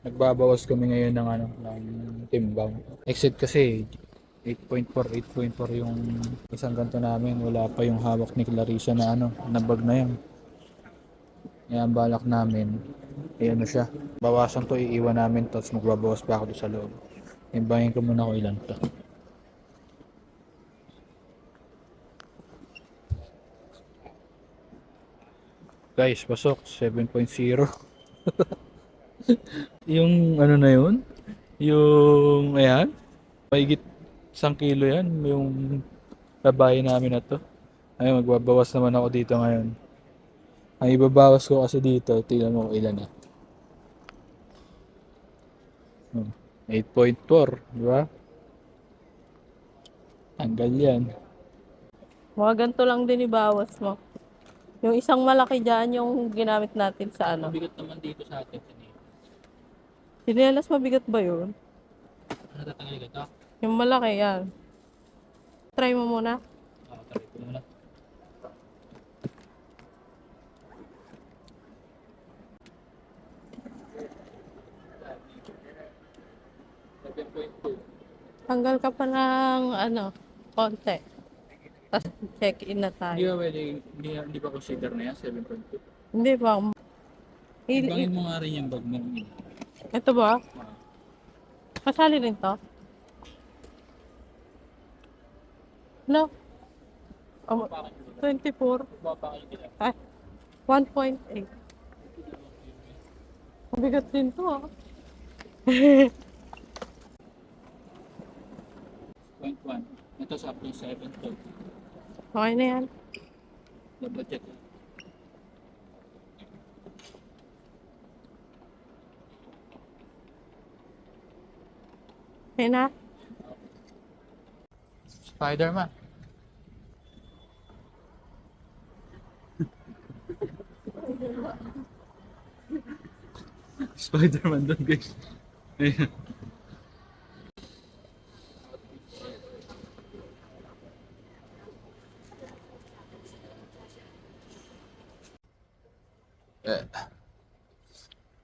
Nagbabawas kami ngayon ng ano, ng timbang. Exit kasi 8.4, 8.4 yung isang ganto namin. Wala pa yung hawak ni Clarissa na ano, na bag na yan. Kaya ang balak namin, ay ano siya. Bawasan to, iiwan namin, tapos magbabawas pa ako doon sa loob. Imbangin ko muna kung ilan to. Guys, pasok 7.0. yung ano na yun? Yung ayan, mahigit isang kilo yan, yung babae namin na to. Ay, magbabawas naman ako dito ngayon. Ang ibabawas ko kasi dito, tingnan mo ilan na. Hmm, 8.4, di ba? Tanggal yan. Mga ganito lang din ibawas mo. Yung isang malaki dyan, yung ginamit natin sa ano. Mabigat naman dito sa atin. Sinelas mabigat ba yun? Natatanggal ka to? Yung malaki yan. Try mo muna. Ah, try ko muna. Tanggal ka pa ng ano, konti. Tapos check-in na Hindi tayo. ba pwede, hindi, hindi ba consider na yan, 7.2? Hindi ba? Ibangin mo nga rin yung bag mo. Ito ba? Kasali rin to? No. Oh, 24. Ay, 1.8. Mabigat din to ah. 0.1. Ito sa plus 7 to. Okay na yan. The Okay na? Spider-Man. Spider-Man doon guys. Ayan. Eh.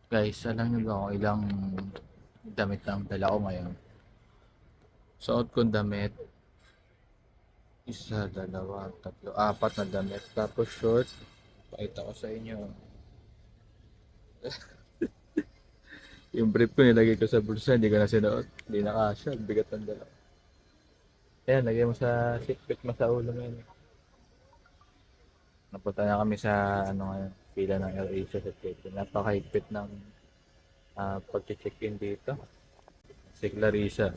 Guys, alam niyo ba kung ilang damit na ang dala ko ngayon? Suot kong damit, isa, dalawa, tatlo, apat na damit. Tapos short, pakita ko sa inyo. yung brief ko nilagay ko sa bulsa, hindi ko na sinuot. Hindi na kasha, bigat ng dala. Ayan, lagay mo sa seatbelt mo sa ulo yun. Napunta na kami sa ano ngayon, pila ng AirAsia sa check-in. Napakahigpit ng ah, pag-check-in dito. Si Clarissa,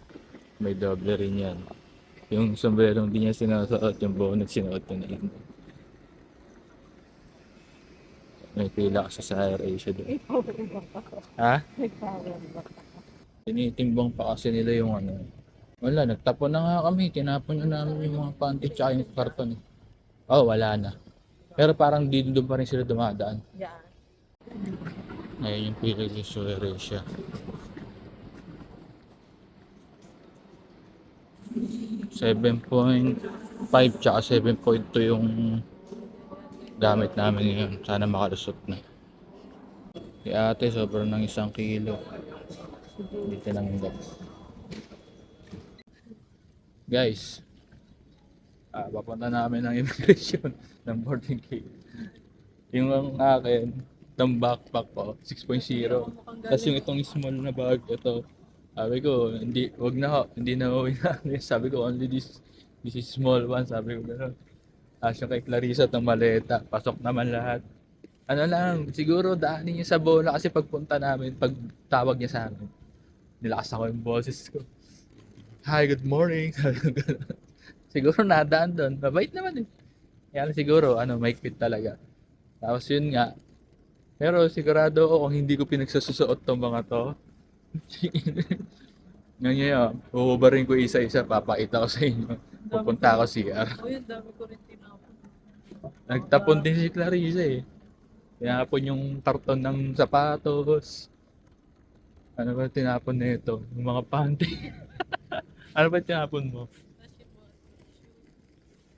may doble rin yan. Yung sombrero hindi niya sinasuot, yung bonnet sinuot niya na yun. May pila kasi sa air Asia doon. ha? Tinitimbang pa kasi nila yung ano. Wala, nagtapon na nga kami. Tinapon na namin yung mga panty tsaka yung karton. Oh, wala na. Pero parang dito doon pa rin sila dumadaan. Yeah. Ngayon yung pila yung Air Asia. 7.5 tsaka 7.2 yung gamit namin ngayon. Sana makalusot na. Si ate, sobrang ng isang kilo. Dito lang yung Guys, ah, papunta namin ng immigration ng boarding gate. Yung ang akin, itong backpack ko, 6.0. Tapos yung itong small na bag, ito, sabi ko, hindi, wag na ho, hindi na ho, sabi ko, only this, this is small one, sabi ko gano'n. Tapos kay Clarissa, itong maleta, pasok naman lahat. Ano lang, siguro daanin niya sa bola kasi pagpunta namin, pag tawag niya sa amin, nilakas ako yung boses ko. Hi, good morning. Siguro nadaan doon. Mabait naman eh. Yan siguro, ano, maikpit talaga. Tapos yun nga, pero sigurado ako kung hindi ko pinagsusuot tong mga to. Ngayon, uubarin ko isa-isa, papakita ko sa inyo. Pupunta ako CR. Uy, ang dami ko rin tinapon. Nagtapon din si Clarissa eh. Tinapon yung karton ng sapatos. Ano ba tinapon nito? Yung mga panty. ano ba tinapon mo?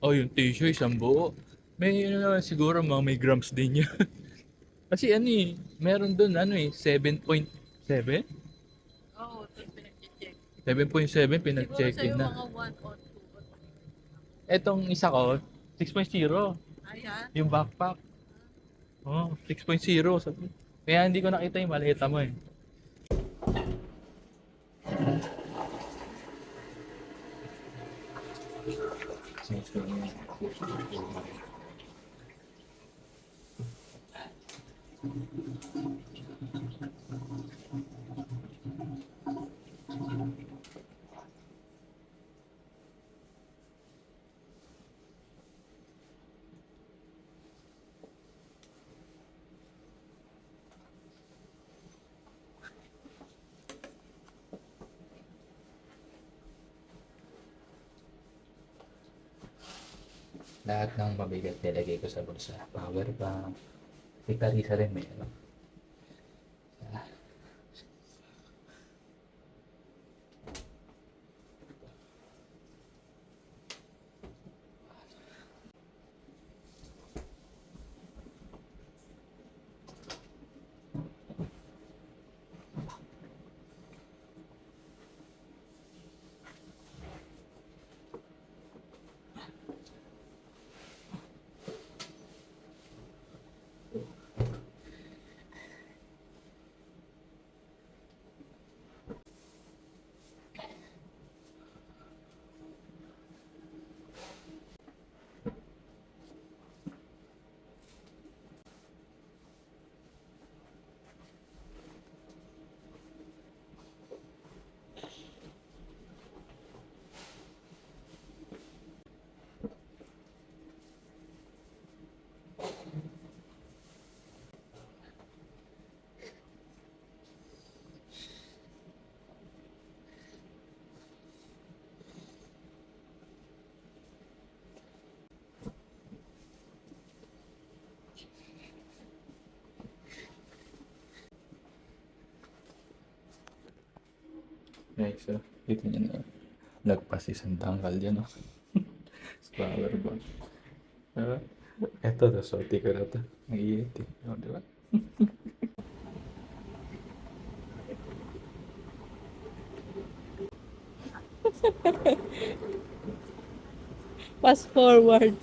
Oh, yung tissue, isang buo. May ano naman siguro mga may grams din yun. Kasi ano eh, meron doon ano eh, 7 point 7? Oo, ito pinag-check. 7.7 pinag-check-in na. mga 1 or 2. Etong isa ko, 6.0. Ayan. Yung backpack. Oh, 6.0. Sabi. Kaya hindi ko nakita yung maleta mo eh. Lahat ng mabigat nilagay ko sa bulsa. Power bank. May tarisa rin may ano. Okay, so, dito nyo na. Lagpas isang tangkal yan, no? Sa power bank. Diba? Eto, to, sorti ko na to. Ang iiti. O, di ba? Fast forward.